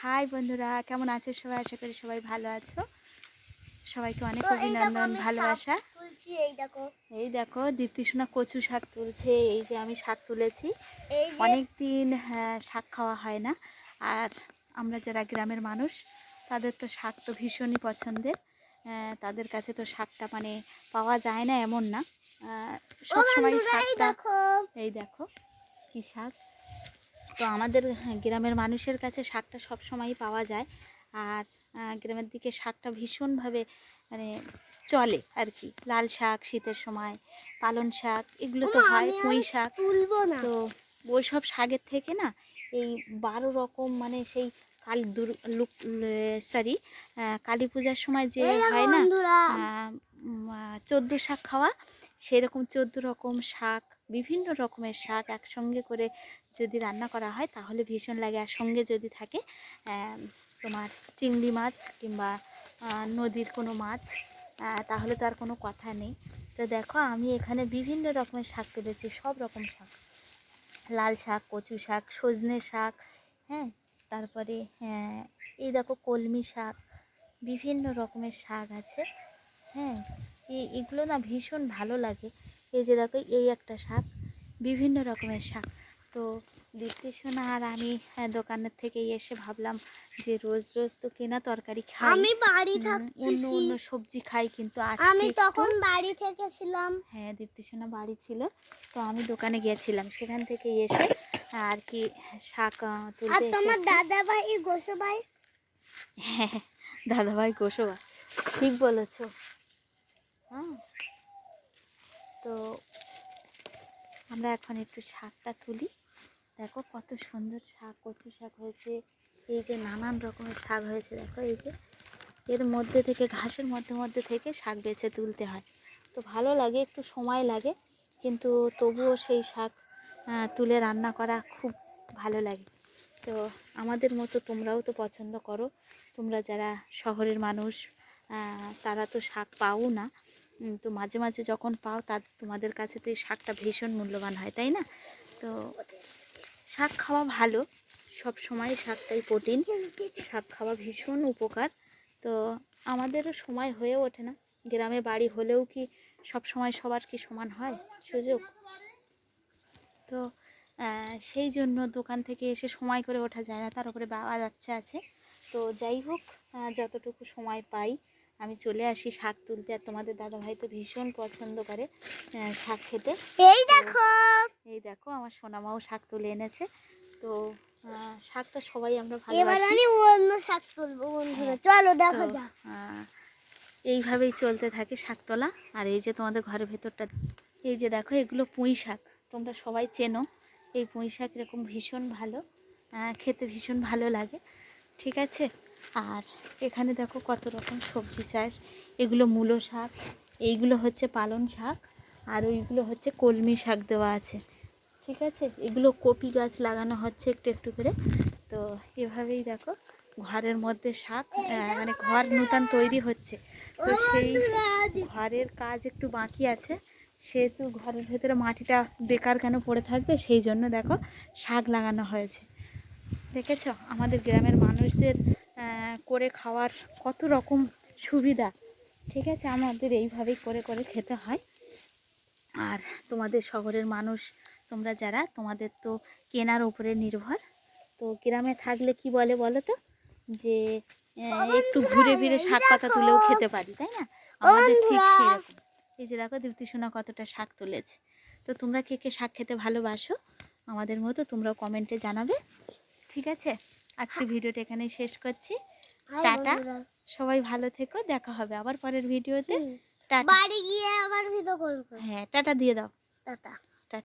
High বন্ধুরা কেমন আছো সবাই? আশা করি সবাই ভালো আছো। সবাইকে অনেক অভিনন্দন ভালোবাসা। এই দেখো। এই দেখো দীপ্তিসোনা কচু শাক তুলছে এই যে আমি শাক তুলেছি। অনেক দিন হ্যাঁ, শাক খাওয়া হয় না। আর আমরা যারা গ্রামের মানুষ তাদের তো শাক তো ভীষণই পছন্দের। তাদের কাছে তো শাকটা মানে পাওয়া যায় না এমন না। সবসময় শাকটা এই দেখো কী শাক? তো আমাদের হ্যাঁ, গ্রামের মানুষের কাছে শাকটা সব সময়ই পাওয়া যায়। আর গ্রামের দিকে শাকটা ভীষণভাবে মানে চলে আর কি। লাল শাক শীতের সময় পালন শাক এগুলো তো হয় পুঁই শাক। তো ওই সব শাকের থেকে না এই বারো রকম মানে সেই কাল দুর লুক সরি কালী পূজার সময় যে হয় না চোদ্দ শাক খাওয়া সেরকম চোদ্দ রকম শাক, বিভিন্ন রকমের শাক একসঙ্গে করে যদি রান্না করা হয়, তাহলে ভীষণ লাগে। আর সঙ্গে যদি থাকে তোমার চিংড়ি মাছ কিংবা নদীর কোনো মাছ তাহলে তো আর কোনো কথা নেই। তো দেখো, আমি এখানে বিভিন্ন রকমের শাক তুলেছি সব রকম শাক। লাল শাক, কচু শাক, সজনে শাক হ্যাঁ? তারপরে হ্যাঁ এই দেখো কলমি শাক, বিভিন্ন রকমের শাক আছে হ্যাঁ? এগুলো না ভীষণ ভালো লাগে। এই যে দেখো এই একটা শাক বিভিন্ন রকমের শাক। তো দেখতে শোনা আর আমি হ্যাঁ, দোকানের থেকে এসে ভাবলাম যে রোজ রোজ তো কেনা তরকারি খাই। আমি বাড়ি থাকছি অন্য অন্য সবজি খাই কিন্তু আমি তখন বাড়ি থেকে ছিলাম হ্যাঁ দীপ্তি সোনা বাড়ি ছিল। তো আমি দোকানে গিয়েছিলাম। সেখান থেকে এসে আর কি শাক আহ, আর তোমার। দাদা ভাই গোসো ভাই হ্যাঁ দাদাভাই গোসবা ঠিক বলেছ হ্যাঁ তো আমরা এখন একটু শাকটা তুলি। দেখো কত সুন্দর শাক কচু শাক হয়েছে। এই যে নানান রকমের শাক হয়েছে, দেখো এই যে। এর মধ্যে থেকে, ঘাসের মধ্যে মধ্যে থেকে শাক বেছে তুলতে হয়। তো ভালো লাগে, একটু সময় লাগে, কিন্তু তবুও সেই শাক তুলে রান্না করা খুব ভালো লাগে। তো আমাদের মতো তোমরাও তো পছন্দ করো। তোমরা যারা শহরের মানুষ তারা তো শাক পাও না। তো মাঝে মাঝে যখন পাও তার তোমাদের কাছে তো এই শাকটা ভীষণ মূল্যবান হয়, তাই না? তো শাক খাওয়া ভালো, সব সময় শাকটাই প্রোটিন। শাক খাওয়া ভীষণ উপকার। তো আমাদেরও সময় হয়ে ওঠে না। গ্রামে বাড়ি হলেও কি সব সময় সবার কি সমান হয়? সুযোগ? তো সেই জন্য দোকান থেকে এসে সময় করে ওঠা যায় না। তার উপরে বাবা যাচ্ছে আছে। তো যাই হোক যতটুকু সময় পাই আমি চলে আসি শাক তুলতে আর তোমাদের দাদাভাই তো ভীষণ পছন্দ করে শাক খেতে। এই দেখো। এই দেখো আমার সোনামাও শাক তুলে এনেছে। তো শাকটা সবাই আমরা এবার ভালোবাসি। আমি অন্য শাক তুলবো বন্ধুরা। হ্যাঁ। চলো দেখো যাক। এইভাবেই চলতে থাকে শাক তোলা আর এই যে তোমাদের ঘরের ভেতরটা এই যে দেখো এগুলো পুঁই শাক। তোমরা সবাই চেনো এই পুঁই শাক এরকম ভীষণ ভালো খেতে ভীষণ ভালো লাগে। ঠিক আছে? আর এখানে দেখো কত রকম সবজি চাষ। এগুলো মূলো শাক, এইগুলো হচ্ছে পালন শাক, আর ওইগুলো হচ্ছে কলমি শাক দেওয়া আছে। ঠিক আছে? এগুলো কপি গাছ লাগানো হচ্ছে একটু একটু করে। তো এভাবেই দেখো ঘরের মধ্যে শাক মানে ঘর নূতন তৈরি হচ্ছে। তো সেই ঘরের কাজ একটু বাকি আছে। সেহেতু ঘরের ভেতরে মাটিটা বেকার কেন পড়ে থাকবে? সেই জন্য দেখো শাক লাগানো হয়েছে। দেখেছ? আমাদের গ্রামের মানুষদের করে খাওয়ার কত রকম সুবিধা। ঠিক আছে আমাদের এইভাবেই করে করে খেতে হয়। আর তোমাদের শহরের মানুষ তোমরা যারা তোমাদের তো কেনার উপরে নির্ভর। তো গ্রামে থাকলে কি বলে বলো তো? যে একটু ঘুরে ফিরে শাক পাতা তুলেও খেতে পারি তাই না? আমাদের ঠিক সেরকম। এই যে দেখো দীপ্তি সোনা কতটা শাক তুলেছে। তো তোমরা কে কে শাক খেতে ভালোবাসো আমাদের মতো তোমরাও কমেন্টে জানাবে। ঠিক আছে? আজকে ভিডিওটা এখানে শেষ করছি। টাটা। সবাই ভালো থেকো। দেখা হবে আবার পরের ভিডিওতে। টাটা। বাড়ি গিয়ে আবার ভিডিও করব হ্যাঁ টাটা দিয়ে দাও। টাটা।